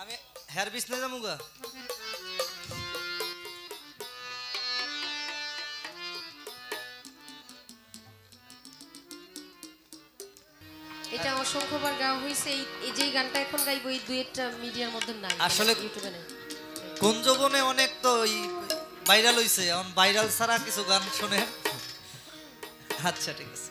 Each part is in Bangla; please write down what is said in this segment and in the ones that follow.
আমি হেয়ার এটা অসংখ্যবার গাওয়া হয়েছে এই যে গানটা এখন গাইবো এই দুইটা মিডিয়ার মধ্যে নাই। আসলে ইউটিউবে নাই। কুঞ্জবনে অনেক তো ওই ভাইরাল হইছে এখন ভাইরাল ছাড়া কিছু গান শুনে? আচ্ছা ঠিক আছে।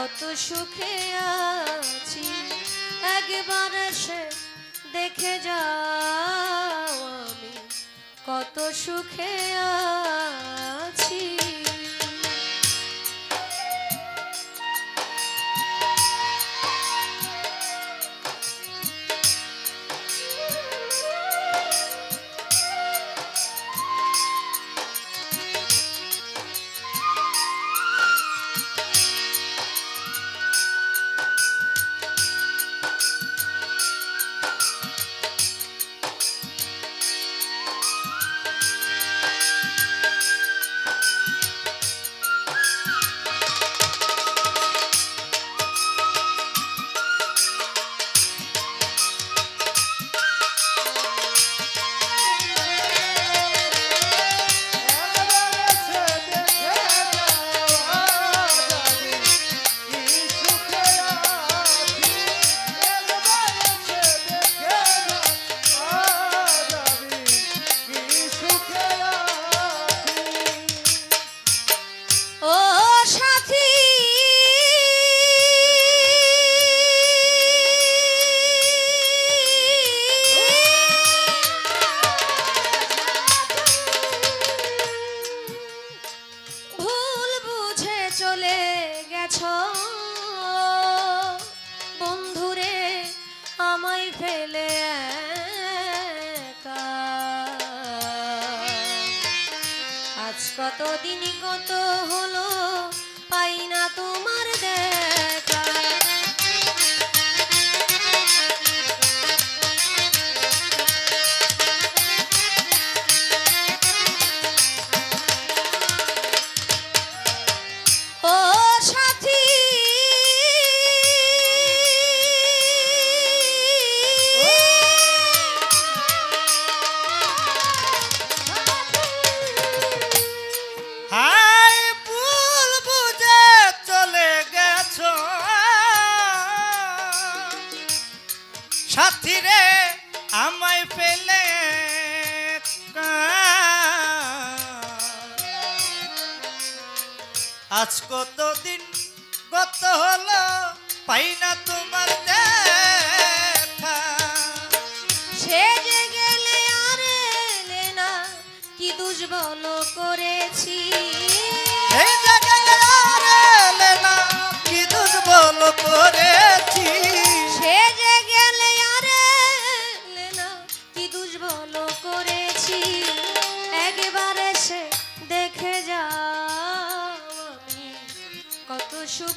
কত সুখে আছি। একবার এসে দেখে যাও আমি কত সুখে আছি আজ কত হলো পাই না তোমার দেখা আজ কতদিন গত হলো পাই না তোমার দেখা। সে যে গেলে আর এলে না কি করেছি? এই জায়গায় আর এলে না কি দুর্বল করেছি?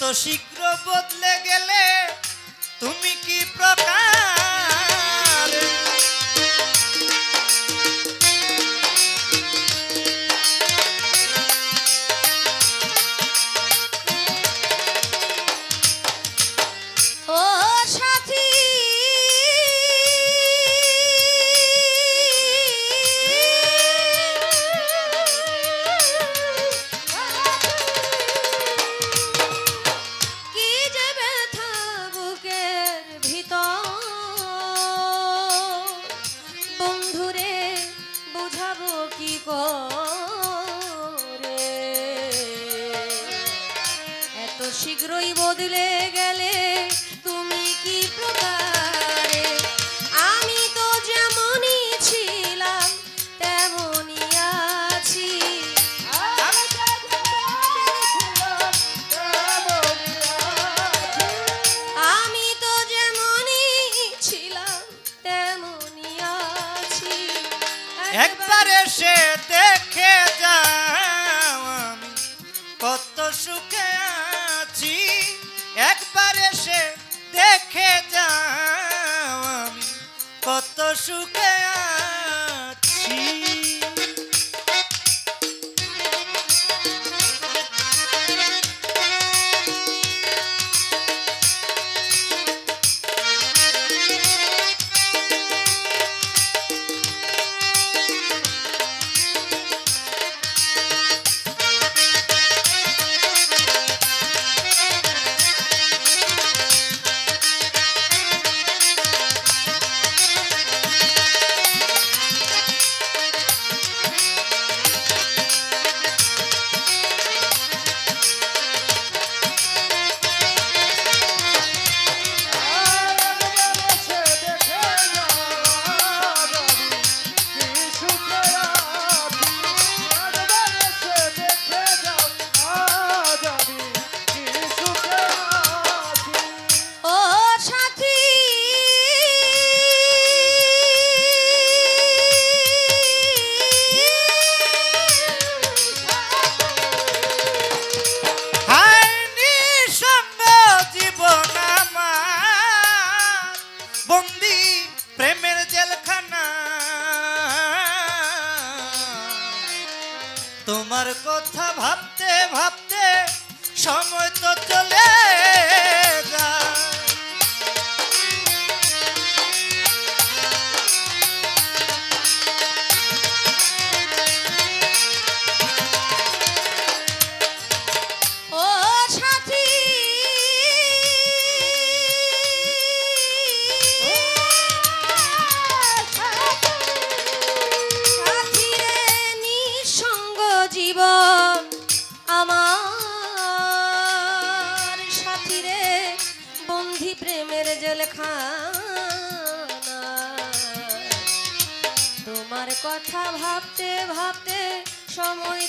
এত শীঘ্র বদলে গেলে তুমি কি প্রকার দিলে তোমার কথা ভাবতে ভাবতে সময় তো চলে Chamou